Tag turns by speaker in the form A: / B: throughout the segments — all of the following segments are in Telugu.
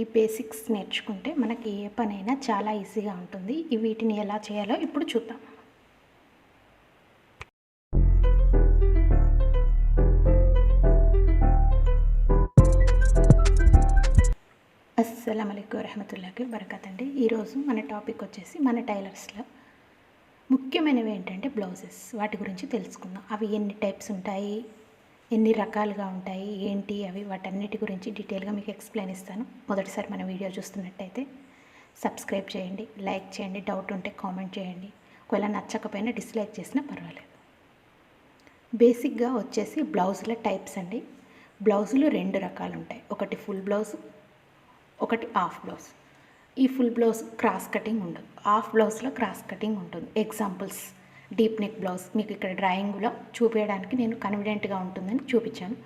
A: ఈ బేసిక్స్ నేర్చుకుంటే మనకి ఏ పనైనా చాలా ఈజీగా ఉంటుంది. ఈ వీటిని ఎలా చేయాలో ఇప్పుడు చూద్దాం. అస్సలం అయికు వరహమతుల్లాకి బరకత్ అండి ఈరోజు మన టాపిక్ వచ్చేసి మన టైలర్స్లో ముఖ్యమైనవి ఏంటంటే బ్లౌజెస్. వాటి గురించి తెలుసుకుందాం. అవి ఎన్ని టైప్స్ ఉంటాయి? ఎన్ని రకాలుగా ఉంటాయి ఏంటి అవి వాటన్నిటి గురించి డీటెయిల్గా మీకు ఎక్స్ప్లెయిన్ ఇస్తాను. మొదటిసారి మన వీడియో చూస్తున్నట్టయితే సబ్స్క్రైబ్ చేయండి లైక్ చేయండి డౌట్ ఉంటే కామెంట్ చేయండి. ఒకవేళ నచ్చకపోయినా డిస్లైక్ చేసినా పర్వాలేదు. బేసిక్గా వచ్చేసి బ్లౌజుల టైప్స్ అండి. బ్లౌజులు రెండు రకాలు ఉంటాయి. ఒకటి ఫుల్ బ్లౌజ్ ఒకటి హాఫ్ బ్లౌజ్. ఈ ఫుల్ బ్లౌజ్ క్రాస్ కటింగ్ ఉండదు. హాఫ్ బ్లౌజ్లో క్రాస్ కటింగ్ ఉంటుంది. ఎగ్జాంపుల్స్ డీప్ నెక్ బ్లౌజ్ మీకు ఇక్కడ డ్రాయింగ్లో చూపించడానికి నేను కన్విడెంట్గా ఉంటుందని చూపించాను.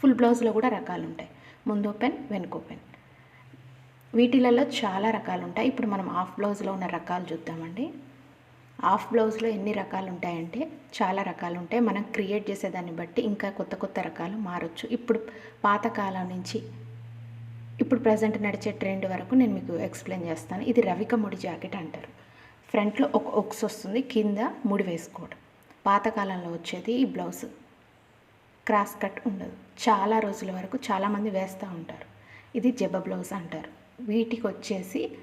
A: ఫుల్ బ్లౌజ్లో కూడా రకాలు ఉంటాయి. ముందు ఓపెన్ వెనుక ఓపెన్. వీటిలలో చాలా రకాలు ఉంటాయి. ఇప్పుడు మనం హాఫ్ బ్లౌజ్లో ఉన్న రకాలు చూద్దామండి. హాఫ్ బ్లౌజ్లో ఎన్ని రకాలు ఉంటాయంటే చాలా రకాలు ఉంటాయి. మనం క్రియేట్ చేసేదాన్ని బట్టి ఇంకా కొత్త కొత్త రకాలు మారచ్చు. ఇప్పుడు పాతకాలం నుంచి ఇప్పుడు ప్రజెంట్ నడిచే ట్రెండ్ వరకు నేను మీకు ఎక్స్ప్లెయిన్ చేస్తాను. ఇది రవిక ముడి జాకెట్ అంటారు. ఫ్రంట్లో ఒక ఒక్స్ వస్తుంది కింద ముడి వేసుకోవడం. పాతకాలంలో వచ్చేది ఈ బ్లౌజ్. క్రాస్ కట్ ఉండదు. చాలా రోజుల వరకు చాలామంది వేస్తూ ఉంటారు. ఇది జబ్బ బ్లౌజ్ అంటారు. వీటికి వచ్చేసి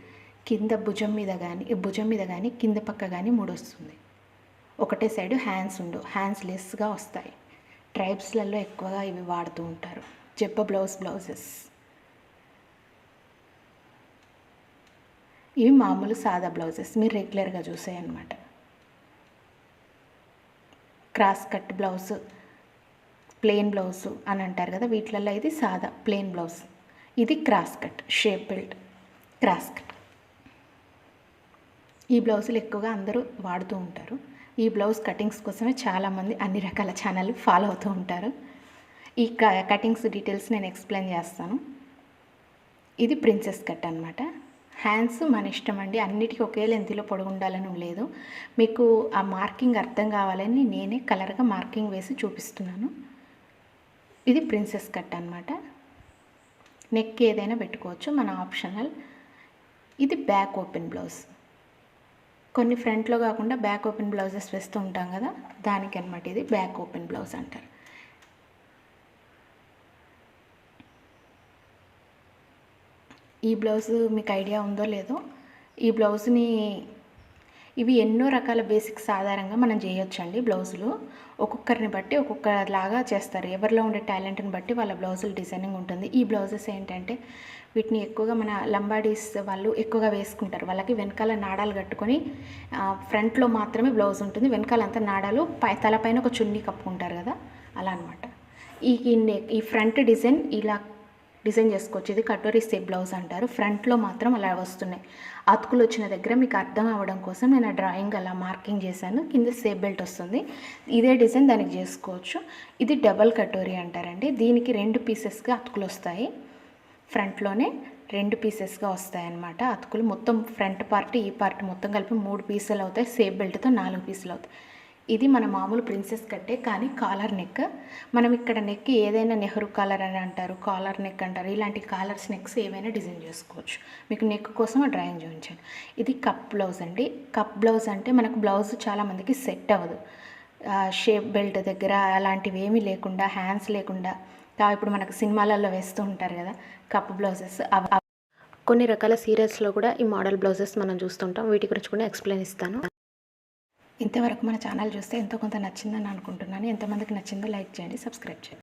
A: కింద భుజం మీద కానీ భుజం మీద కానీ కింద పక్క కానీ ముడి వస్తుంది. ఒకటే సైడ్ హ్యాండ్స్ ఉండవు. హ్యాండ్స్ లెస్గా వస్తాయి. ట్రైబ్స్లలో ఎక్కువగా ఇవి వాడుతూ ఉంటారు. జబ్బ బ్లౌజ్ బ్లౌజెస్. ఇవి మామూలు సాదా బ్లౌజెస్. మీరు రెగ్యులర్గా చూసాయి అనమాట cross cut blouse plain blouse అని అంటారు కదా వీటిలలో ఇది సాదా ప్లెయిన్ బ్లౌజ్. ఇది cross cut shape belt cross cut. ఈ బ్లౌజులు ఎక్కువగా అందరూ వాడుతూ ఉంటారు. ఈ బ్లౌజ్ కటింగ్స్ కోసమే చాలామంది అన్ని రకాల ఛానల్ ఫాలో అవుతూ ఉంటారు. ఈ కటింగ్స్ డీటెయిల్స్ నేను ఎక్స్ప్లెయిన్ చేస్తాను. ఇది ప్రిన్సెస్ కట్ అనమాట హ్యాండ్స్ మన ఇష్టం అండి. అన్నిటికీ ఒకే లెంత్లో పొడుగు ఉండాలని లేదు. మీకు ఆ మార్కింగ్ అర్థం కావాలని నేనే కలర్గా మార్కింగ్ వేసి చూపిస్తున్నాను. ఇది ప్రిన్సెస్ కట్ అనమాట నెక్ ఏదైనా పెట్టుకోవచ్చు మన ఆప్షనల్. ఇది బ్యాక్ ఓపెన్ బ్లౌజ్. కొన్ని ఫ్రంట్లో కాకుండా బ్యాక్ ఓపెన్ బ్లౌజెస్ వేస్తూ ఉంటాం కదా దానికి అనమాట ఇది బ్యాక్ ఓపెన్ బ్లౌజ్ అంటారు. ఈ బ్లౌజ్ మీకు ఐడియా ఉందో లేదో ఈ బ్లౌజ్ని ఇవి ఎన్నో రకాల బేసిక్స్ ఆధారంగా మనం చేయొచ్చండి బ్లౌజులు. ఒక్కొక్కరిని బట్టి ఒక్కొక్కలాగా చేస్తారు. ఎవరిలో ఉండే టాలెంట్ని బట్టి వాళ్ళ బ్లౌజులు డిజైనింగ్ ఉంటుంది. ఈ బ్లౌజెస్ ఏంటంటే వీటిని ఎక్కువగా మన లంబాడీస్ వాళ్ళు ఎక్కువగా వేసుకుంటారు. వాళ్ళకి వెనకాల నాడాలు కట్టుకొని ఫ్రంట్లో మాత్రమే బ్లౌజ్ ఉంటుంది. వెనకాలంతా నాడాలు పై తలపైన ఒక చున్నీ కప్పుకుంటారు కదా? అలా అనమాట ఈ ఈ ఫ్రంట్ డిజైన్ ఇలా డిజైన్ చేసుకోవచ్చు ఇది కటోరీ సేప్ బ్లౌజ్ అంటారు. ఫ్రంట్లో మాత్రం అలా వస్తున్నాయి. అతుకులు వచ్చిన దగ్గర మీకు అర్థం అవ్వడం కోసం నేను ఆ డ్రాయింగ్ అలా మార్కింగ్ చేశాను. కింద సేప్ బెల్ట్ వస్తుంది. ఇదే డిజైన్ దానికి చేసుకోవచ్చు. ఇది డబల్ కటోరీ అంటారండి. దీనికి రెండు పీసెస్గా అతుకులు వస్తాయి. ఫ్రంట్లోనే రెండు పీసెస్గా వస్తాయన్నమాట అతుకులు. మొత్తం ఫ్రంట్ పార్ట్ ఈ పార్ట్ మొత్తం కలిపి మూడు పీసులు అవుతాయి. సేప్ బెల్ట్తో నాలుగు పీసులు అవుతాయి. ఇది మన మామూలు ప్రిన్సెస్ కట్టే కానీ కాలర్ నెక్. మనం ఇక్కడ నెక్ ఏదైనా నెహ్రూ కాలర్ అని అంటారు కాలర్ నెక్ అంటారు ఇలాంటి కాలర్స్ నెక్స్ ఏవైనా డిజైన్ చేసుకోవచ్చు. మీకు నెక్ కోసం డ్రాయింగ్ చూపించాను ఇది కప్ బ్లౌజ్ అండి. కప్ బ్లౌజ్ అంటే మనకు బ్లౌజ్ చాలామందికి సెట్ అవ్వదు. షేప్ బెల్ట్ దగ్గర అలాంటివి ఏమీ లేకుండా హ్యాండ్స్ లేకుండా. ఇప్పుడు మనకు సినిమాలలో వేస్తూ ఉంటారు కదా కప్ బ్లౌజెస్. కొన్ని రకాల సీరియల్స్లో కూడా ఈ మోడల్ బ్లౌజెస్ మనం చూస్తుంటాం. వీటి గురించి కూడా ఎక్స్ప్లెయిన్ ఇస్తాను. ఇంతవరకు మన ఛానల్ చూస్తే ఎంతో కొంత నచ్చిందని అనుకుంటున్నాను. ఎంతమందికి నచ్చిందో లైక్ చేయండి సబ్స్క్రైబ్ చేయండి.